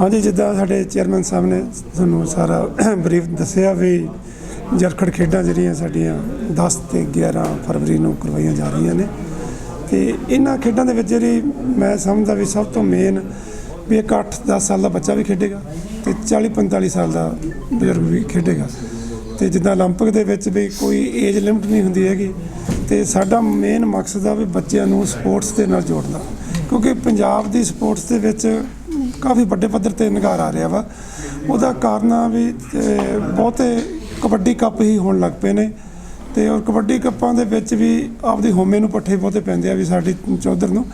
ਹਾਂਜੀ ਜਿੱਦਾਂ ਸਾਡੇ ਚੇਅਰਮੈਨ ਸਾਹਿਬ ਨੇ ਤੁਹਾਨੂੰ ਸਾਰਾ ਬਰੀਫ ਦੱਸਿਆ ਵੀ ਜਰਖੜ ਖੇਡਾਂ ਜਿਹੜੀਆਂ ਸਾਡੀਆਂ 10 ਤੇ 11 ਫਰਵਰੀ ਨੂੰ ਕਰਵਾਈਆਂ ਜਾ ਰਹੀਆਂ ਨੇ ਤੇ ਇਹਨਾਂ ਖੇਡਾਂ ਦੇ ਵਿੱਚ ਜਿਹੜੀ ਮੈਂ ਸਮਝਦਾ ਵੀ ਸਭ ਤੋਂ ਮੇਨ ਵੀ ਇੱਕ 8-10 ਸਾਲ ਦਾ ਬੱਚਾ ਵੀ ਖੇਡੇਗਾ ਤੇ 40-45 ਸਾਲ ਦਾ ਬਜ਼ੁਰਗ ਵੀ ਖੇਡੇਗਾ ਤੇ ਜਿੱਦਾਂ 올림픽 ਦੇ ਵਿੱਚ ਵੀ ਕੋਈ ਏਜ ਲਿਮਟ ਨਹੀਂ ਹੁੰਦੀ ਹੈਗੀ ਤੇ ਸਾਡਾ ਮੇਨ ਮਕਸਦ ਆ ਵੀ ਬੱਚਿਆਂ ਨੂੰ ਸਪੋਰਟਸ ਦੇ ਨਾਲ ਜੋੜਨਾ ਕਿਉਂਕਿ ਪੰਜਾਬ ਦੀ ਸਪੋਰਟਸ ਦੇ ਵਿੱਚ ਕਾਫੀ ਵੱਡੇ ਪੱਧਰ ਤੇ ਨਿਗਾਰ ਆ ਰਿਹਾ ਵਾ ਉਹਦਾ ਕਾਰਨ ਆ ਵੀ ਅਹ, ਬਹੁਤੇ ਕਬੱਡੀ ਕੱਪ ਹੀ ਹੋਣ ਲੱਗ ਪਏ ਨੇ ਤੇ ਔਰ ਕਬੱਡੀ ਕੱਪਾਂ ਦੇ ਵਿੱਚ ਵੀ ਆਪਦੀ ਹੋਮੇ ਨੂੰ ਪੱਠੇ ਬਹੁਤੇ ਪੈਂਦੇ ਆ ਵੀ ਸਾਡੀ ਚੌਧਰ ਨੂੰ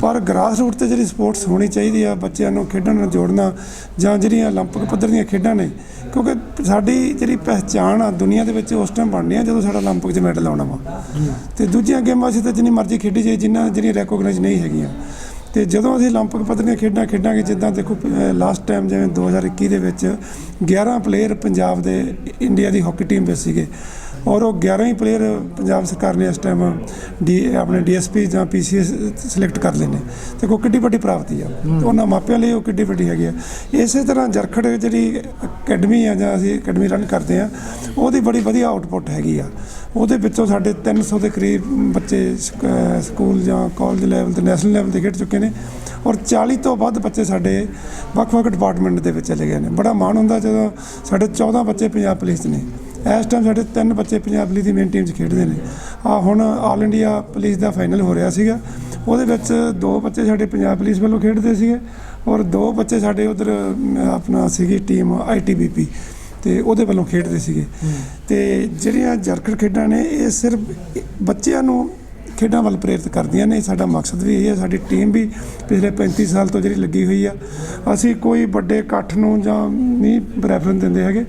ਪਰ ਗਰਾਸ ਰੂਟ ਤੇ ਜਿਹੜੀ ਸਪੋਰਟਸ ਹੋਣੀ ਚਾਹੀਦੀ ਆ ਬੱਚਿਆਂ ਨੂੰ ਖੇਡਣ ਨਾਲ ਜੋੜਨਾ ਜਾਂ ਜਿਹੜੀਆਂ 올림픽 ਪੱਧਰ ਦੀਆਂ ਖੇਡਾਂ ਨੇ ਕਿਉਂਕਿ ਸਾਡੀ ਜਿਹੜੀ ਪਹਿਚਾਣ ਆ ਦੁਨੀਆ ਦੇ ਵਿੱਚ ਉਸ ਟਾਈਮ ਬਣਨੀ ਆ ਜਦੋਂ ਸਾਡਾ 올림픽 'ਚ ਮੈਡਲ ਆਉਣਾ ਵਾ ਤੇ ਦੂਜੀਆਂ ਗੇਮਾਂ ਅਸੀਂ ਤਾਂ ਜਿੰਨੀ ਮਰਜ਼ੀ ਖੇਡੀ ਜਾਈ ਜਿੰਨਾ ਜਿਹੜੀਆਂ ਰੈਕੋਗਨਾਈਜ਼ ਨਹੀਂ ਹੈਗੀਆਂ ਤੇ ਜਦੋਂ ਅਸੀਂ 올림픽 ਪੱਧਰ ਦੀਆਂ ਖੇਡਾਂ ਖੇਡਾਂਗੇ ਜਿੱਦਾਂ ਦੇਖੋ ਲਾਸਟ ਟਾਈਮ ਜਿਵੇਂ 2021 ਦੇ ਵਿੱਚ 11 ਪਲੇਅਰ ਪੰਜਾਬ ਦੇ ਇੰਡੀਆ ਦੀ ਹਾਕੀ ਟੀਮ ਵਿੱਚ ਸੀਗੇ ਔਰ ਉਹ 11 ਹੀ ਪਲੇਅਰ ਪੰਜਾਬ ਸਰਕਾਰ ਨੇ ਇਸ ਟਾਈਮ ਡੀ ਆਪਣੇ ਡੀਐਸਪੀ ਜਾਂ ਪੀਸੀਐਸ ਸਿਲੈਕਟ ਕਰ ਲਏ ਨੇ। ਤੇ ਕੋ ਕਿੱਡੀ ਵੱਡੀ ਪ੍ਰਾਪਤੀ ਆ। ਤੇ ਉਹਨਾਂ ਮਾਪਿਆਂ ਲਈ ਉਹ ਕਿੱਡੀ ਵੱਡੀ ਹੈਗੀ ਆ। ਇਸੇ ਤਰ੍ਹਾਂ ਜਰਖੜ ਜਿਹੜੀ ਅਕੈਡਮੀ ਆ ਜਾਂ ਅਸੀਂ ਅਕੈਡਮੀ ਰਨ ਕਰਦੇ ਆ, ਉਹਦੀ ਬੜੀ ਵਧੀਆ ਆਊਟਪੁੱਟ ਹੈਗੀ ਆ। ਉਹਦੇ ਵਿੱਚੋਂ ਸਾਡੇ 300 ਦੇ ਕਰੀਬ ਬੱਚੇ ਸਕੂਲ ਜਾਂ ਕਾਲਜ ਲੈਵਲ ਤੇ ਨੈਸ਼ਨਲ ਲੈਵਲ ਤੇ ਖੇਡ ਚੁੱਕੇ ਨੇ ਔਰ 40 ਤੋਂ ਵੱਧ ਬੱਚੇ ਸਾਡੇ ਵੱਖ-ਵੱਖ ਡਿਪਾਰਟਮੈਂਟ ਦੇ ਵਿੱਚ ਚਲੇ ਗਏ ਨੇ। ਬੜਾ ਮਾਣ ਹੁੰਦਾ ਜਦੋਂ ਸਾਡੇ 14 ਬੱਚੇ ਪੰਜਾਬ ਪੁਲਿਸ 'ਚ ਨੇ। ਇਸ ਟਾਈਮ ਸਾਡੇ ਤਿੰਨ ਬੱਚੇ ਪੰਜਾਬ ਪੁਲਿਸ ਦੀ ਮੇਨ ਟੀਮ 'ਚ ਖੇਡਦੇ ਨੇ। ਆ ਹੁਣ ਆਲ ਇੰਡੀਆ ਪੁਲਿਸ ਦਾ ਫਾਈਨਲ ਹੋ ਰਿਹਾ ਸੀਗਾ। ਉਹਦੇ ਵਿੱਚ ਦੋ ਬੱਚੇ ਸਾਡੇ ਪੰਜਾਬ ਪੁਲਿਸ ਵੱਲੋਂ ਖੇਡਦੇ ਸੀਗੇ ਔਰ ਦੋ ਬੱਚੇ ਸਾਡੇ ਉਧਰ ਆਪਣਾ ਸੀਗੀ ਟੀਮ ਆਈਟੀਬੀਪੀ ਤੇ ਉਹਦੇ ਵੱਲੋਂ ਖੇਡਦੇ ਸੀਗੇ। ਤੇ ਜਿਹੜੀਆਂ ਜਰਖੜ ਖੇਡਾਂ ਨੇ ਇਹ ਸਿਰਫ ਬੱਚਿਆਂ ਨੂੰ ਖੇਡਾਂ ਵੱਲ ਪ੍ਰੇਰਿਤ ਕਰਦੀਆਂ ਨੇ। ਸਾਡਾ ਮਕਸਦ ਵੀ ਇਹ ਹੈ ਸਾਡੀ ਟੀਮ ਵੀ ਪਿਛਲੇ 35 ਸਾਲ ਤੋਂ ਜਿਹੜੀ ਲੱਗੀ ਹੋਈ ਆ। ਅਸੀਂ ਕੋਈ ਵੱਡੇ ਇਕੱਠ ਨੂੰ ਜਾਂ ਨਹੀਂ ਪ੍ਰੈਫਰੈਂਸ ਦਿੰਦੇ ਹੈਗੇ।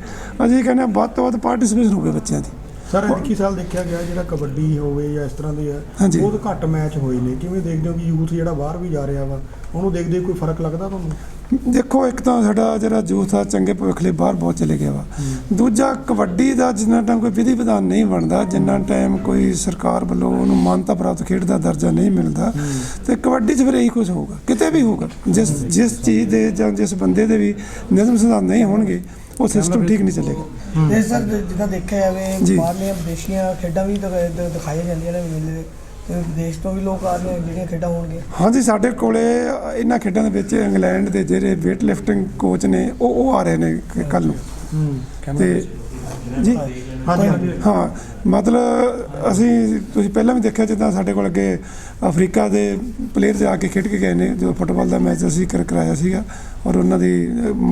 ਅਸੀਂ ਕਹਿੰਦੇ ਵੱਧ ਤੋਂ ਵੱਧ ਪਾਰਟਿਸਿਪੇਸ਼ਨ ਹੋਵੇ ਬੱਚਿਆਂ ਦੀ। ਸਰ 21 ਸਾਲ ਦੇਖਿਆ ਗਿਆ ਜਿਹੜਾ ਕਬੱਡੀ ਹੋਵੇ ਜਾਂ ਇਸ ਤਰ੍ਹਾਂ ਦੇ ਆ। ਬਹੁਤ ਘੱਟ ਮੈਚ ਹੋਏ ਨੇ। ਕਿਵੇਂ ਦੇਖਦੇ ਹੋ ਕਿ ਯੂਥ ਜਿਹੜਾ ਬਾਹਰ ਵੀ ਜਾ ਰਿਹਾ ਵਾ ਉਹਨੂੰ ਦੇਖਦੇ ਕੋਈ ਫ਼ਰਕ ਲੱਗਦਾ ਤੁਹਾਨੂੰ? ਦੇਖੋ ਇੱਕ ਤਾਂ ਸਾਡਾ ਜਿਹੜਾ ਯੂਥ ਆ ਚੰਗੇ ਭਵਿੱਖ ਲਈ ਬਾਹਰ ਬਹੁਤ ਚਲੇ ਗਿਆ ਵਾ। ਦੂਜਾ ਕਬੱਡੀ ਦਾ ਜਿੰਨਾ ਟਾਈਮ ਕੋਈ ਵਿਧੀ ਵਿਧਾਨ ਨਹੀਂ ਬਣਦਾ ਜਿੰਨਾ ਟਾਈਮ ਕੋਈ ਸਰਕਾਰ ਵੱਲੋਂ ਉਹਨੂੰ ਮਾਨਤਾ ਪ੍ਰਾਪਤ ਖੇਡ ਦਾ ਦਰਜਾ ਨਹੀਂ ਮਿਲਦਾ ਤੇ ਕਬੱਡੀ 'ਚ ਫਿਰ ਇਹੀ ਕੁਝ ਹੋਊਗਾ। ਕਿਤੇ ਵੀ ਹੋਊਗਾ। ਜਿਸ ਜਿਸ ਚੀਜ਼ ਦੇ ਜਾਂ ਜਿਸ ਬੰਦੇ ਦੇ ਵੀ ਨਿਯਮ ਸਿਧਾਂਤ ਨਹੀਂ ਹੋਣਗੇ ਉਹ ਸਿਸਟਮ ਠੀਕ ਨਹੀਂ ਚੱਲੇਗਾ। ਤੇ ਸਰ ਜਿੱਦਾਂ ਦੇਖਿਆ ਜਾਵੇ। ਬਾਹਰਲੀਆਂ ਵਿਦੇਸ਼ੀਆਂ ਖੇਡਾਂ ਵੀ ਦਿਖਾਈਆਂ ਜਾਂਦੀਆਂ ਨੇ ਮੇਲੇ ਤੇ ਵਿਦੇਸ਼ ਤੋਂ ਵੀ ਲੋਕ ਆ ਰਹੇ ਨੇ ਜਿਹੜੀਆਂ ਖੇਡਾਂ ਹੋਣਗੀਆਂ। ਹਾਂਜੀ ਸਾਡੇ ਕੋਲੇ ਇਹਨਾਂ ਖੇਡਾਂ ਦੇ ਵਿੱਚ ਇੰਗਲੈਂਡ ਦੇ ਜਿਹੜੇ weight lifting ਕੋਚ ਨੇ ਉਹ ਉਹ ਆ ਰਹੇ ਨੇ ਕੱਲ ਨੂੰ। ਤੇ ਜੀ। ਹਾਂਜੀ ਹਾਂ ਮਤਲਬ ਅਸੀਂ ਤੁਸੀਂ ਪਹਿਲਾਂ ਵੀ ਦੇਖਿਆ ਜਿੱਦਾਂ ਸਾਡੇ ਕੋਲ ਅੱਗੇ ਅਫਰੀਕਾ ਦੇ ਪਲੇਅਰ ਜਾ ਕੇ ਖੇਡ ਕੇ ਗਏ ਨੇ ਜਦੋਂ ਫੁੱਟਬਾਲ ਦਾ ਮੈਚ ਅਸੀਂ ਕਰ ਕਰਾਇਆ ਸੀਗਾ ਔਰ ਉਹਨਾਂ ਦੀ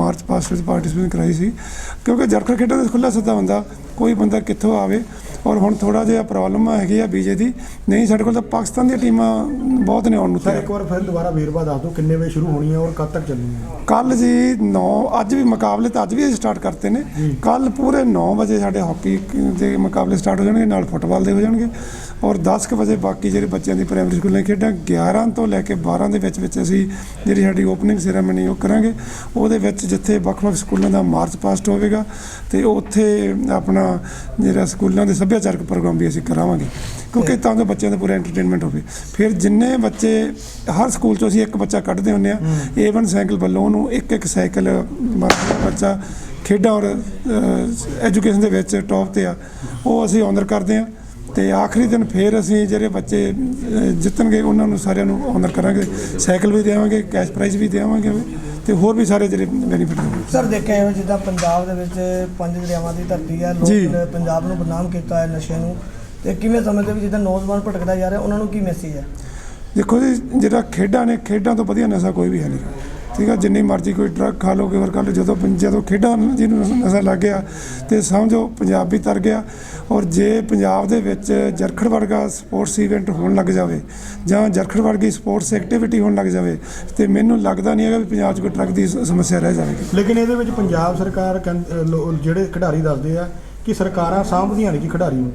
ਮਾਰਚ ਪਾਸਟ ਵਿੱਚ ਪਾਰਟਿਸਿਪੇਟ ਕਰਾਈ ਸੀ। ਕਿਉਂਕਿ ਜਰਖੜ ਖੇਡਾਂ ਦਾ ਖੁੱਲਾ ਸੱਦਾ ਹੁੰਦਾ ਕੋਈ ਬੰਦਾ ਕਿੱਥੋਂ ਆਵੇ ਔਰ ਹੁਣ ਥੋੜਾ ਜਿਹਾ ਪ੍ਰੋਬਲਮ ਹੈਗੀ ਆ ਬੀਜੇ ਦੀ। ਨਹੀਂ ਸਾਡੇ ਕੋਲ ਤਾਂ ਪਾਕਿਸਤਾਨ ਦੀਆਂ ਟੀਮਾਂ ਬਹੁਤ ਨੇ ਆਉਣ ਨੂੰ ਸਰ ਇੱਕ ਵਾਰ ਫਿਰ ਦੁਬਾਰਾ ਵੇਰਵਾ ਦੱਸ ਦਿਓ ਕਿੰਨੇ ਵਜੇ ਸ਼ੁਰੂ ਹੋਣੀ ਹੈ ਔਰ ਕਦ ਤੱਕ ਚੱਲਣੀ ਹੈ ਕੱਲ ਜੀ 9 ਅੱਜ ਵੀ ਮੁਕਾਬਲੇ ਤਾਂ ਅੱਜ ਵੀ ਸਟਾਰਟ ਕਰਤੇ ਨੇ। ਕੱਲ ਪੂਰੇ 9 ਵਜੇ ਸਾਡੇ ਹਾਕੀ ਦੇ ਮੁਕਾਬਲੇ ਸਟਾਰਟ ਹੋ ਜਾਣਗੇ ਨਾਲ ਫੁੱਟਬਾਲ ਦੇ ਹੋ ਜਾਣਗੇ ਔਰ 10 ਕੁ ਵਜੇ ਬਾਕੀ ਜਿਹੜੇ ਬੱਚਿਆਂ ਦੀ ਪ੍ਰਾਇਮਰੀ ਸਕੂਲਾਂ ਖੇਡਾਂ 11 ਤੋਂ ਲੈ ਕੇ 12 ਦੇ ਵਿੱਚ ਵਿੱਚ ਅਸੀਂ ਜਿਹੜੀ ਸਾਡੀ ਓਪਨਿੰਗ ਸੈਰੇਮਨੀ ਉਹ ਕਰਾਂਗੇ। ਉਹਦੇ ਵਿੱਚ ਜਿੱਥੇ ਵੱਖ-ਵੱਖ ਸਕੂਲਾਂ ਦਾ ਮਾਰਚ ਪਾਸਟ ਹੋਵੇਗਾ ਤੇ ਉੱਥੇ ਆਪਣਾ ਜਿਹੜਾ ਸਕੂਲਾਂ ਦੇ ਸੱਭਿਆਚਾਰਕ ਪ੍ਰੋਗਰਾਮ ਵੀ ਅਸੀਂ ਕਰਾਵਾਂਗੇ। ਕਿਉਂਕਿ ਤਾਂ ਜੋ ਬੱਚਿਆਂ ਦਾ ਪੂਰਾ ਐਂਟਰਟੇਨਮੈਂਟ ਹੋਵੇ। ਫਿਰ ਜਿੰਨੇ ਬੱਚੇ ਹਰ ਸਕੂਲ ਚੋਂ ਅਸੀਂ ਇੱਕ ਬੱਚਾ ਕੱਢਦੇ ਹੁੰਦੇ ਆ ਏਵਨ ਸਾਈਕਲ ਵੱਲੋਂ ਉਹਨੂੰ ਇੱਕ ਇੱਕ ਸਾਈਕਲ ਬੱਚਾ ਖੇਡਾਂ ਔਰ ਐਜੂਕੇਸ਼ਨ ਦੇ ਵਿੱਚ ਟੌਪ ਤੇ ਆ ਉਹ ਅਸੀਂ ਆਨਰ ਕਰਦੇ ਆ ਤੇ ਆਖਰੀ ਦਿਨ ਫਿਰ ਅਸੀਂ ਜਿਹੜੇ ਬੱਚੇ ਜਿੱਤਣਗੇ ਉਹਨਾਂ ਨੂੰ ਸਾਰਿਆਂ ਨੂੰ ਆਨਰ ਕਰਾਂਗੇ। ਸਾਈਕਲ ਵੀ ਦੇਵਾਂਗੇ ਕੈਸ਼ ਪ੍ਰਾਈਜ਼ ਵੀ ਦੇਵਾਂਗੇ ਤੇ ਹੋਰ ਵੀ ਸਾਰੇ ਜਿਹੜੇ ਬੈਨੀਫਿਟ ਹੋਣਗੇ। ਸਰ ਦੇਖਿਆ ਜਾਵੇ ਜਿੱਦਾਂ ਪੰਜਾਬ ਦੇ ਵਿੱਚ ਪੰਜ ਦਰਿਆਵਾਂ ਦੀ ਧਰਤੀ ਜੀ। ਲੋਕ ਪੰਜਾਬ ਨੂੰ ਬਦਨਾਮ ਕੀਤਾ ਹੈ ਨਸ਼ੇ ਨੂੰ ਤੇ ਕਿਵੇਂ ਸਮਝਦੇ ਵੀ ਜਿੱਦਾਂ ਨੌਜਵਾਨ ਭਟਕਦਾ ਜਾ ਰਿਹਾ ਉਹਨਾਂ ਨੂੰ ਕੀ ਮੈਸੇਜ ਹੈ? ਦੇਖੋ ਜੀ ਜਿਹੜਾ ਖੇਡਾਂ ਨੇ ਖੇਡਾਂ ਤੋਂ ਵਧੀਆ ਨਸ਼ਾ ਕੋਈ ਵੀ ਹੈ ਨਹੀਂ। ਠੀਕ ਆ, ਜਿੰਨੀ ਮਰਜ਼ੀ ਕੋਈ ਡਰੱਗ ਖਾ ਲਓ ਕਿ ਹੋਰ ਕਰ ਲਓ, ਜਦੋਂ ਜਦੋਂ ਖੇਡਾਂ ਜਿਹਨੂੰ ਨਸ਼ਾ- ਲੱਗ ਗਿਆ, ਤੇ ਸਮਝੋ ਪੰਜਾਬ ਵੀ ਤਰ ਗਿਆ, ਔਰ ਜੇ ਪੰਜਾਬ ਦੇ ਵਿੱਚ ਜਰਖੜ ਵਰਗਾ ਸਪੋਰਟਸ ਇਵੈਂਟ ਹੋਣ ਲੱਗ ਜਾਵੇ, ਜਾਂ ਜਰਖੜ ਵਰਗੀ ਸਪੋਰਟਸ ਐਕਟੀਵਿਟੀ ਹੋਣ ਲੱਗ ਜਾਵੇ, ਤੇ ਮੈਨੂੰ ਲੱਗਦਾ ਨਹੀਂ ਹੈਗਾ ਵੀ ਪੰਜਾਬ 'ਚ ਕੋਈ ਡਰੱਗ ਦੀ ਸਮੱਸਿਆ ਰਹਿ ਜਾਵੇਗੀ। ਲੇਕਿਨ ਇਹਦੇ ਵਿੱਚ ਪੰਜਾਬ ਸਰਕਾਰ ਕਹਿੰ- ਲੋ- ਜਿਹੜੇ ਖਿਡਾਰੀ ਦੱਸਦੇ ਆ ਕਿ ਸਰਕਾਰਾਂ ਸਾਂਭਦੀਆਂ ਨਹੀਂ ਕਿ ਖਿਡਾਰੀ ਨੂੰ।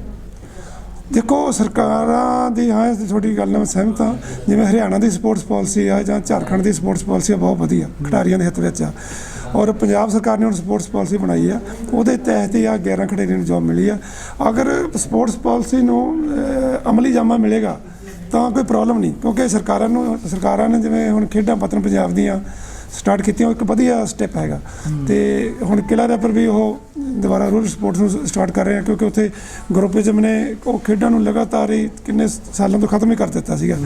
ਦੇਖੋ, ਸਰਕਾਰਾਂ ਦੀ ਹਾਂ, ਇਸ ਤੁਹਾਡੀ ਗੱਲ ਨਾਲ ਮੈਂ ਸਹਿਮਤ ਹਾਂ। ਜਿਵੇਂ ਹਰਿਆਣਾ ਦੀ ਸਪੋਰਟਸ ਪਾਲਿਸੀ ਆ ਜਾਂ ਝਾਰਖੰਡ ਦੀ ਸਪੋਰਟਸ ਪਾਲਿਸੀ ਆ, ਬਹੁਤ ਵਧੀਆ, ਖਿਡਾਰੀਆਂ ਦੇ ਹਿੱਤ ਵਿੱਚ ਆ। ਔਰ ਪੰਜਾਬ ਸਰਕਾਰ ਨੇ ਹੁਣ ਸਪੋਰਟਸ ਪਾਲਿਸੀ ਬਣਾਈ ਆ, ਉਹਦੇ ਤਹਿਤ ਹੀ ਆ 11 ਖਿਡਾਰੀਆਂ ਨੂੰ ਜੌਬ ਮਿਲੀ ਆ। ਅਗਰ ਸਪੋਰਟਸ ਪਾਲਿਸੀ ਨੂੰ ਅਮਲੀ ਜਾਮਾ ਮਿਲੇਗਾ, ਤਾਂ ਕੋਈ ਪ੍ਰੋਬਲਮ ਨਹੀਂ, ਕਿਉਂਕਿ ਸਰਕਾਰਾਂ ਨੂੰ, ਸਰਕਾਰਾਂ ਨੇ ਜਿਵੇਂ ਹੁਣ ਖੇਡਾਂ ਪਤਨ ਪੰਜਾਬ ਦੀਆਂ ਸਟਾਰਟ ਕੀਤੀਆਂ, ਉਹ ਇੱਕ ਵਧੀਆ ਸਟੈਪ ਹੈਗਾ। ਤੇ ਹੁਣ ਕਿਲਾ ਰੈਪਰ ਵੀ ਉਹ ਦੁਬਾਰਾ ਰੂਲ ਸਪੋਰਟਸ ਨੂੰ ਸਟਾਰਟ ਕਰ ਰਹੇ ਆ ਕਿਉਂਕਿ ਉੱਥੇ ਗਰੁੱਪਿਜ਼ਮ ਨੇ ਉਹ ਖੇਡਾਂ ਨੂੰ ਲਗਾਤਾਰ ਹੀ ਕਿੰਨੇ ਸਾਲਾਂ ਤੋਂ ਖਤਮ ਹੀ ਕਰ ਦਿੱਤਾ ਸੀਗਾ।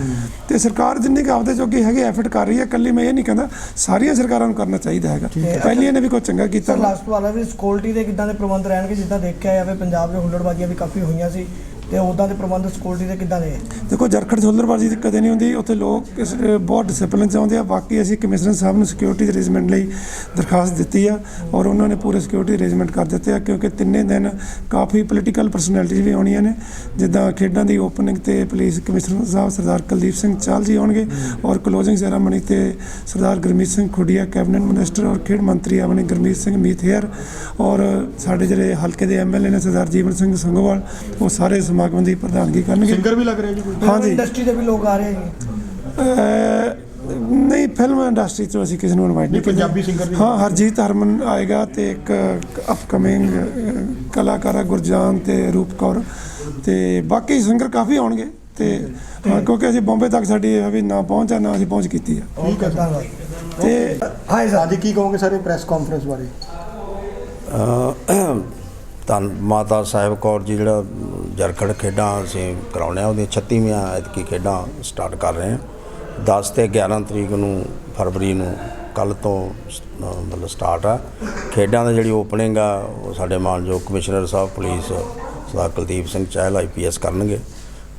ਤੇ ਸਰਕਾਰ ਜਿੰਨੀ ਕੁ ਆਪਦੇ ਜੋਗੀ ਹੈਗੇ ਐਫਰਟ ਕਰ ਰਹੀ ਹੈ ਕੱਲੀ ਮੈਂ ਇਹ ਨਹੀਂ ਕਹਿੰਦਾ ਸਾਰੀਆਂ ਸਰਕਾਰਾਂ ਨੂੰ ਕਰਨਾ ਚਾਹੀਦਾ ਹੈਗਾ। ਪਹਿਲੀਆਂ ਨੇ ਵੀ ਕੋਈ ਚੰਗਾ ਕੀਤਾ। ਲਾਸਟ ਵਾਲਾ ਵੀ ਸਿਕਿਉਰਿਟੀ ਦੇ ਕਿੱਦਾਂ ਦੇ ਪ੍ਰਬੰਧ ਰਹਿਣਗੇ? ਜਿੱਦਾਂ ਦੇਖਿਆ ਜਾਵੇ ਪੰਜਾਬ ਦੇ ਹੁੱਲੜਬਾਜ਼ੀਆਂ ਵੀ ਕਾਫੀ ਹੋਈਆਂ ਸੀ। ਤੇ ਉਦਾਂ ਦੇ ਪ੍ਰਬੰਧ ਸਿਕਿਉਰਿਟੀ ਦੇ ਕਿੱਦਾਂ ਦੇ? ਦੇਖੋ, ਜਰਖੜ ਹੁੱਲੜਬਾਜ਼ੀ ਤਾਂ ਕਦੇ ਨਹੀਂ ਹੁੰਦੀ। ਉੱਥੇ ਲੋਕ ਇਸ- ਅਹ, ਬਹੁਤ ਡਿਸਪਲਿਨ ਚ ਆਉਂਦੇ ਆ। ਬਾਕੀ ਅਸੀਂ ਕਮਿਸ਼ਨਰ ਸਾਹਿਬ ਨੂੰ ਸਿਕਿਉਰਿਟੀ ਅਰੇਂਜਮੈਂਟ ਲਈ ਦਰਖਾਸਤ ਦਿੱਤੀ ਆ ਔਰ ਉਹਨਾਂ ਨੇ ਪੂਰੇ ਸਿਕਿਉਰਿਟੀ ਅਰੇਂਜਮੈਂਟ ਕਰ ਦਿੱਤੇ ਆ ਕਿਉਂਕਿ ਤਿੰਨੇ ਦਿਨ ਕਾਫੀ ਪੋਲੀਟੀਕਲ ਪਰਸਨੈਲਿਟੀਜ਼ ਵੀ ਆਉਣੀਆਂ ਨੇ। ਜਿੱਦਾਂ ਖੇਡਾਂ ਦੀ ਓਪਨਿੰਗ ਤੇ ਪੁਲਿਸ ਕਮਿਸ਼ਨਰ ਸਾਹਿਬ ਸਰਦਾਰ ਕੁਲਦੀਪ ਸਿੰਘ ਚਾਲ ਜੀ ਆਉਣਗੇ ਔਰ ਕਲੋਜ਼ਿੰਗ ਸੈਰਾਮਨੀ ਤੇ ਸਰਦਾਰ ਗੁਰਮੀਤ ਸਿੰਘ ਖੁੱਡੀਆ ਕੈਬਨਿਟ ਮਿਨਿਸਟਰ ਔਰ ਖੇਡ ਮੰਤਰੀ ਆਪਣੇ ਗੁਰਮੀਤ ਸਿੰਘ ਮੀਥੇਰ ਔਰ ਸਾਡੇ ਜਿਹੜੇ ਹਲਕੇ ਦੇ ਐਮਐਲਏ ਨੇ ਸਰਦਾਰ ਜੀਵਨ ਸਿੰਘ ਸੰਗੋਵਾਲ ਉਹ ਸਾਰੇ ਸਮਾਗਮ ਦੀ ਪ੍ਰਧਾਨਗੀ ਕਰਨਗੇ। ਸਿੰਗਰ ਵੀ ਲੱਗ ਰਿਹਾ ਜੀ ਕੋਈ? ਹਾਂਜੀ। ਇੰਡਸਟਰੀ ਦੇ ਵੀ ਲੋਕ ਆ ਰਹੇ ਅਹ ਨਹੀਂ ਫਿਲਮ ਇੰਡਸਟਰੀ ਤੋਂ ਅਸੀਂ ਕਿਸੇ ਨੂੰ ਇਨਵਾਈਟ ਨਹੀਂ ਨਹੀਂ, ਪੰਜਾਬੀ ਕੀਤਾ। singer ਵੀ ਹਾਂ ਹਰਜੀਤ ਹਰਮਨ ਆਏਗਾ ਤੇ ਇੱਕ ਅਪਕਮਿੰਗ ਕਲਾਕਾਰ ਗੁਰਜਾਨ ਤੇ ਰੂਪ ਕੌਰ। ਤੇ ਬਾਕੀ ਸਿੰਗਰ ਕਾਫੀ ਆਉਣਗੇ ਤੇ ਹਾਂ, ਕਿਉਂਕਿ ਅਸੀਂ ਬੰਬੇ ਤੱਕ ਸਾਡੀ ਇਹ ਵੀ ਨਾ ਪਹੁੰਚਾ ਨਾ ਅਸੀਂ ਪਹੁੰਚ ਕੀਤੀ ਆ। ਠੀਕ ਹੈ ਧੰਨਵਾਦ। ਤੇ ਹਾਂ ਸਰ ਅੱਜ ਕੀ ਕਹੋਗੇ ਸਰ ਇਹ ਪ੍ਰੈਸ ਕਾਨਫਰੰਸ ਬਾਰੇ? ਧੰਨ ਮਾਤਾ ਸਾਹਿਬ ਕੌਰ ਜੀ ਜਿਹੜਾ ਜਰਖੜ ਖੇਡਾਂ ਅਸੀਂ ਕਰਾਉਣੇ ਆ, ਉਹਦੀਆਂ 36ਵੀਆਂ ਐਤਕੀ ਖੇਡਾਂ ਸਟਾਰਟ ਕਰ ਰਹੇ ਹਾਂ 10 ਤੇ 11 ਤਰੀਕ ਨੂੰ ਫਰਵਰੀ ਨੂੰ ਕੱਲ ਤੋਂ ਮਤਲਬ ਸਟਾਰਟ ਆ। ਖੇਡਾਂ ਦੀ ਜਿਹੜੀ ਓਪਨਿੰਗ ਆ, ਉਹ ਸਾਡੇ ਮਾਨਯੋਗ ਕਮਿਸ਼ਨਰ ਸਾਹਿਬ, ਪੁਲਿਸ ਸਰਦਾਰ ਕੁਲਦੀਪ ਸਿੰਘ ਚਹਿਲ ਆਈਪੀਐਸ ਕਰਨਗੇ।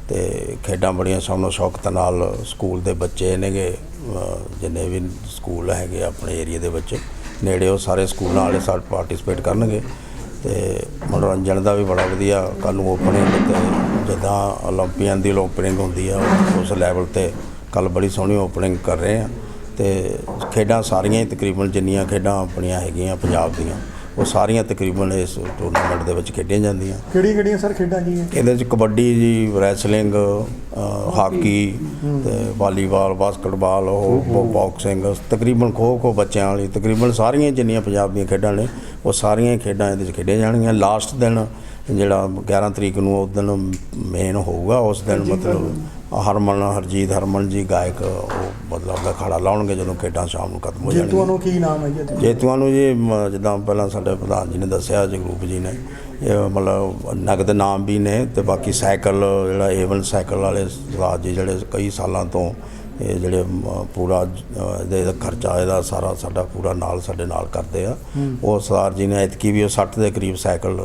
ਤੇ ਖੇਡਾਂ ਬੜੀਆਂ ਸ਼ੌਨੋ ਸ਼ੌਕਤ ਨਾਲ ਸਕੂਲ ਦੇ ਬੱਚੇ ਨੇਗੇ ਜਿੰਨੇ ਵੀ ਸਕੂਲ ਹੈਗੇ ਆਪਣੇ ਏਰੀਆ ਦੇ ਵਿੱਚ, ਨੇੜੇ ਉਹ ਸਾਰੇ ਸਕੂਲਾਂ ਵਾਲੇ ਸਾਡੇ ਪਾਰਟਿਸਿਪੇਟ ਕਰਨਗੇ। ਤੇ ਮਨੋਰੰਜਨ ਦਾ ਵੀ ਬੜਾ ਵਧੀਆ ਕੱਲ ਨੂੰ ਓਪਨਿੰਗ ਤੇ ਜਿੱਦਾਂ 올림픽ੀਅਨ ਦੀ ਓਪਨਿੰਗ ਹੁੰਦੀ ਆ ਉਸ ਲੈਵਲ ਤੇ ਕੱਲ ਬੜੀ ਸੋਹਣੀ ਓਪਨਿੰਗ ਕਰ ਰਹੇ ਆ ਤੇ ਖੇਡਾਂ ਸਾਰੀਆਂ ਹੀ ਤਕਰੀਬਨ ਜਿੰਨੀਆਂ ਖੇਡਾਂ ਆਪਣੀਆਂ ਹੈਗੀਆਂ ਪੰਜਾਬ ਦੀਆਂ ਉਹ ਸਾਰੀਆਂ ਤਕਰੀਬਨ ਇਸ ਟੂਰਨਾਮੈਂਟ ਦੇ ਵਿੱਚ ਖੇਡੀਆਂ ਜਾਂਦੀਆਂ। ਕਿਹੜੀਆਂ ਕਿਹੜੀਆਂ ਸਰ ਖੇਡਾਂ ਕੀ ਇਹਦੇ ਵਿੱਚ ਕਬੱਡੀ ਜੀ ਰੈਸਲਿੰਗ ਹਾਕੀ ਤੇ ਵਾਲੀਬਾਲ ਬਾਸਕਟਬਾਲ ਬਾਕਸਿੰਗ ਤਕਰੀਬਨ ਖੋ ਖੋ ਬੱਚਿਆਂ ਵਾਲੀ ਤਕਰੀਬਨ ਸਾਰੀਆਂ ਜਿੰਨੀਆਂ ਪੰਜਾਬ ਦੀਆਂ ਖੇਡਾਂ ਨੇ ਉਹ ਸਾਰੀਆਂ ਖੇਡਾਂ ਇਹਦੇ ਚ ਖੇਡੀਆਂ ਜਾਣਗੀਆਂ। ਲਾਸਟ ਦਿਨ ਜਿਹੜਾ 11 ਤਰੀਕ ਨੂੰ ਉਸ ਦਿਨ ਮੇਨ ਹੋਊਗਾ ਉਸ ਦਿਨ ਮਤਲਬ ਹਰਮਨ ਹਰਜੀਤ ਹਰਮਨ ਜੀ ਗਾਇਕ ਉਹ ਮਤਲਬ ਆਪਦਾ ਖੜਾ ਲਾਉਣਗੇ ਜਦੋਂ ਖੇਡਾਂ ਸ਼ਾਮ ਨੂੰ ਖਤਮ ਹੋ ਜੇਤੂਆਂ ਜਾਣਗੀਆਂ ਨੂੰ ਕੀ ਨਾਮ ਹੈ ਜੀ? ਜੇਤੂਆਂ ਨੂੰ ਜੀ ਜਿੱਦਾਂ ਪਹਿਲਾਂ ਸਾਡੇ ਪ੍ਰਧਾਨ ਜੀ ਨੇ ਦੱਸਿਆ ਜਗਰੂਪ ਜੀ ਨੇ ਇਹ ਮਤਲਬ ਨਗਦ ਨਾਮ ਵੀ ਨੇ ਤੇ ਬਾਕੀ ਸਾਈਕਲ ਜਿਹੜਾ ਏਵਨ ਸਾਈਕਲ ਵਾਲੇ ਸਰਦਾਰ ਜੀ ਜਿਹੜੇ ਕਈ ਸਾਲਾਂ ਤੋਂ ਇਹ ਜਿਹੜੇ ਪੂਰਾ ਦਾ ਖਰਚਾ ਇਹਦਾ ਸਾਰਾ ਸਾਡਾ ਪੂਰਾ ਨਾਲ ਸਾਡੇ ਨਾਲ ਕਰਦੇ ਆ। ਉਹ ਸਰਦਾਰ ਜੀ ਨੇ ਐਤਕੀ ਵੀ ਉਹ 60 ਦੇ ਕਰੀਬ ਸਾਈਕਲ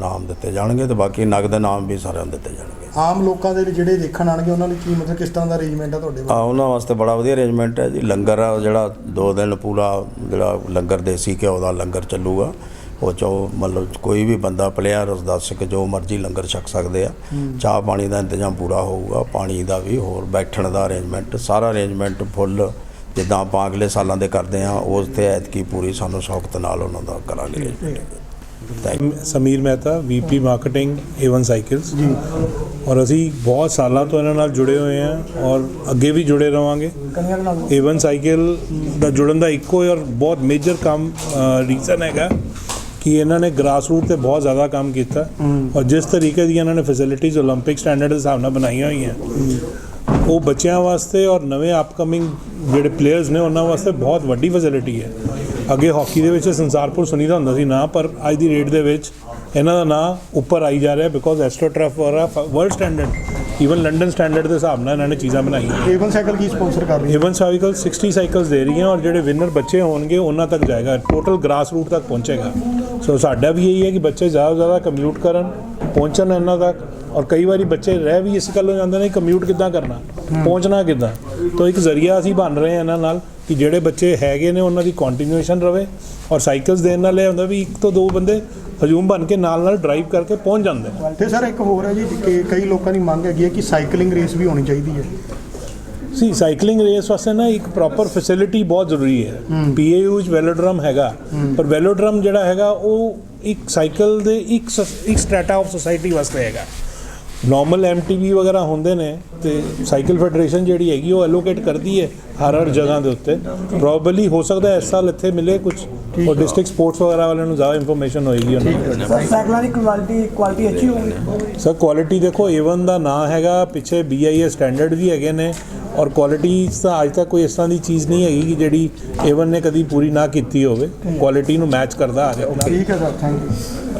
ਨਾਮ ਦਿੱਤੇ ਜਾਣਗੇ ਤੇ ਬਾਕੀ ਨਗਦ ਨਾਮ ਵੀ ਸਾਰਿਆਂ ਨੂੰ ਦਿੱਤੇ ਜਾਣਗੇ। ਆਮ ਲੋਕਾਂ ਦੇ ਜਿਹੜੇ ਦੇਖਣ ਆਣਗੇ ਉਹਨਾਂ ਲਈ ਕੀ ਮਤਲਬ ਕਿਸ ਤਰ੍ਹਾਂ ਦਾ ਅਰੇਂਜਮੈਂਟ ਹੈ ਤੁਹਾਡੇ ਆ ਉਹਨਾਂ ਵਾਸਤੇ ਬੜਾ ਵਧੀਆ ਅਰੇਂਜਮੈਂਟ ਹੈ ਜੀ। ਲੰਗਰ ਆ ਜਿਹੜਾ ਦੋ ਦਿਨ ਪੂਰਾ ਜਿਹੜਾ ਲੰਗਰ ਦੇਸੀ ਘਿਓ ਦਾ ਲੰਗਰ ਚੱਲੂਗਾ। ਉਹ ਚੋ ਮਤਲਬ ਕੋਈ ਵੀ ਬੰਦਾ ਪਲੇਅਰ ਉਸ ਦਰਸ਼ਕ ਜੋ ਮਰਜ਼ੀ ਲੰਗਰ ਛਕ ਸਕਦੇ ਆ। ਚਾਹ ਪਾਣੀ ਦਾ ਇੰਤਜ਼ਾਮ ਪੂਰਾ ਹੋਊਗਾ ਪਾਣੀ ਦਾ ਵੀ ਹੋਰ ਬੈਠਣ ਦਾ ਅਰੇਂਜਮੈਂਟ ਸਾਰਾ ਅਰੇਂਜਮੈਂਟ ਫੁੱਲ ਜਿੱਦਾਂ ਆਪਾਂ ਅਗਲੇ ਸਾਲਾਂ ਦੇ ਕਰਦੇ ਆ ਉਸ ਤੇ ਐਤਕੀ ਪੂਰੀ ਸਾਨੂੰ ਸ਼ੌਕਤ ਨਾਲ ਉਹਨਾਂ ਦਾ ਕਰਾਂਗੇ। Sameer Mehta VP marketing Avon cycles ji. ਔਰ ਅਸੀਂ ਬਹੁਤ ਸਾਲਾਂ ਤੋਂ ਇਹਨਾਂ ਨਾਲ ਜੁੜੇ ਹੋਏ ਹਾਂ ਔਰ ਅੱਗੇ ਵੀ ਜੁੜੇ ਰਵਾਂਗੇ। ਏਵਨ ਸਾਈਕਲ ਦਾ ਜੁੜਨ ਦਾ ਇੱਕੋ ਔਰ ਬਹੁਤ ਮੇਜਰ ਕੰਮ ਰੀਜ਼ਨ ਹੈਗਾ। ਕਿ ਇਹਨਾਂ ਨੇ ਗ੍ਰਾਸ ਰੂਟ ਤੇ ਬਹੁਤ ਜ਼ਿਆਦਾ ਕੰਮ ਕੀਤਾ ਔਰ ਜਿਸ ਤਰੀਕੇ ਦੀਆਂ ਇਹਨਾਂ ਨੇ ਫੈਸਿਲਿਟੀਜ਼ 올림픽 ਸਟੈਂਡਰਡ ਦੇ ਹਿਸਾਬ ਨਾਲ ਬਣਾਈਆਂ ਹੋਈਆਂ ਉਹ ਬੱਚਿਆਂ ਵਾਸਤੇ ਔਰ ਨਵੇਂ ਅਪਕਮਿੰਗ ਜਿਹੜੇ ਪਲੇਅਰਸ ਨੇ ਉਹਨਾਂ ਵਾਸਤੇ ਬਹੁਤ ਵੱਡੀ ਫੈਸਿਲਿਟੀ ਹੈ ਅੱਗੇ ਹਾਕੀ ਦੇ ਵਿੱਚ ਸੰਸਾਰਪੁਰ ਸੁਣੀਦਾ ਹੁੰਦਾ ਸੀ ਨਾ ਪਰ ਅੱਜ ਦੀ ਰੇਟ ਦੇ ਵਿੱਚ ਇਹਨਾਂ ਦਾ ਨਾਂ ਉੱਪਰ ਆਈ ਜਾ ਰਿਹਾ ਬਿਕੋਜ਼ ਐਸਟ੍ਰੋਟਰਫ ਔਰ world standard even London standard ਦੇ ਹਿਸਾਬ ਨਾਲ ਇਹਨਾਂ ਨੇ ਚੀਜ਼ਾਂ ਬਣਾਈਆਂ ਏਵਨ ਸਾਈਕਲ ਕੀ ਸਪਾਂਸਰ ਕਰ ਰਹੀ ਹੈ ਏਵਨ ਸਾਈਕਲ 60 ਸਾਈਕਲਸ ਦੇ ਰਹੀਆਂ ਔਰ ਜਿਹੜੇ ਵਿਨਰ ਬੱਚੇ ਹੋਣਗੇ ਉਹਨਾਂ ਤੱਕ ਜਾਏਗਾ ਟੋਟਲ ਗ੍ਰਾਸ ਰੂਟ ਤੱਕ ਪਹੁੰਚੇਗਾ ਸੋ ਸਾਡਾ ਵੀ ਇਹੀ ਹੈ ਕਿ ਬੱਚੇ ਜ਼ਿਆਦਾ ਤੋਂ ਜ਼ਿਆਦਾ ਕਮਿਊਟ ਕਰਨ, ਪਹੁੰਚਣ ਇਹਨਾਂ ਤੱਕ। ਔਰ ਕਈ ਵਾਰੀ ਬੱਚੇ ਰਹਿ ਵੀ ਇਸ ਗੱਲ ਗੱਲੋਂ ਜਾਂਦੇ ਨੇ ਕਮਿਊਟ ਕਿੱਦਾਂ ਕਰਨਾ, ਪਹੁੰਚਣਾ ਕਿੱਦਾਂ। ਤਾਂ ਇੱਕ ਜ਼ਰੀਆ ਅਸੀਂ ਬਣ ਰਹੇ ਹਾਂ ਇਹਨਾਂ ਨਾਲ ਕਿ ਜਿਹੜੇ ਬੱਚੇ ਹੈਗੇ ਨੇ ਉਹਨਾਂ ਦੀ ਕੰਟੀਨਿਊਏਸ਼ਨ ਰਵੇ ਔਰ ਸਾਈਕਲਸ ਦੇਣ ਨਾਲ ਇਹ ਹੁੰਦਾ ਵੀ ਇੱਕ ਤੋਂ ਦੋ ਬੰਦੇ ਹਜੂਮ ਬਣ ਕੇ ਨਾਲ ਨਾਲ ਡਰਾਈਵ ਕਰਕੇ ਪਹੁੰਚ ਜਾਂਦੇ ਨੇ। ਤੇ ਸਰ ਇੱਕ ਹੋਰ ਹੈ ਜੀ, ਕਿ ਕਈ ਲੋਕਾਂ ਦੀ ਮੰਗ ਹੈਗੀ ਹੈ ਕਿ ਸਾਈਕਲਿੰਗ ਰੇਸ ਵੀ ਹੋਣੀ ਚਾਹੀਦੀ ਹੈ। ਸੀ ਸਾਈਕਲਿੰਗ ਰੇਸ ਵਾਸਤੇ ਨਾ ਇੱਕ ਪ੍ਰੋਪਰ ਫੈਸਿਲਿਟੀ ਬਹੁਤ ਜ਼ਰੂਰੀ ਹੈ। ਪੀਏਯੂ ਵਿੱਚ ਵੈਲੋਡਰਮ ਹੈਗਾ। ਪਰ ਵੈਲੋਡਰਮ ਜਿਹੜਾ ਹੈਗਾ ਉਹ ਇੱਕ ਸਾਈਕਲ ਦੇ ਇੱਕ ਇੱਕ ਸਟ੍ਰੈਟਾ ਆਫ ਸੋਸਾਇਟੀ ਵਾਸਤੇ ਹੈਗਾ। ਨਾਰਮਲ ਐਮਟੀਵੀ ਵਗੈਰਾ ਹੁੰਦੇ ਨੇ ਤੇ ਸਾਈਕਲ ਫੈਡਰੇਸ਼ਨ ਜਿਹੜੀ ਹੈਗੀ ਉਹ ਐਲੋਕੇਟ ਕਰਦੀ ਹੈ ਹਰ ਹਰ ਜਗ੍ਹਾ ਦੇ ਉੱਤੇ। ਪ੍ਰੋਬਬਲੀ ਹੋ ਸਕਦਾ ਇਸ ਸਾਲ ਇੱਥੇ ਮਿਲੇ ਕੁਝ ਉਹ ਡਿਸਟ੍ਰਿਕਟ ਸਪੋਰਟਸ ਵਗੈਰਾ ਵਾਲਿਆਂ ਨੂੰ ਜ਼ਿਆਦਾ ਇਨਫੋਰਮੇਸ਼ਨ ਹੋਏਗੀ ਉਹਨਾਂ ਨੂੰ। ਸਰ ਸਾਈਕਲਾਂ ਦੀ ਕੁਆਲਿਟੀ ਕੁਆਲਿਟੀ ਅੱਛੀ ਹੋਊਗੀ? ਸਰ ਕੁਆਲਿਟੀ ਦੇਖੋ A1 ਦਾ ਨਾਂ ਹੈਗਾ ਪਿੱਛੇ BIS ਸਟੈਂਡਰਡ ਵੀ ਹੈਗੇ ਨੇ। ਔਰ ਕੁਆਲਿਟੀ ਤਾਂ ਅੱਜ ਤੱਕ ਕੋਈ ਇਸ ਤਰ੍ਹਾਂ ਦੀ ਚੀਜ਼ ਨਹੀਂ ਹੈਗੀ ਕਿ ਜਿਹੜੀ ਏਵਨ ਨੇ ਕਦੀ ਪੂਰੀ ਨਾ ਕੀਤੀ ਹੋਵੇ। ਕੁਆਲਿਟੀ ਨੂੰ ਮੈਚ ਕਰਦਾ ਆ ਰਿਹਾ ਠੀਕ ਹੈ ਸਰ ਥੈਂਕ ਯੂ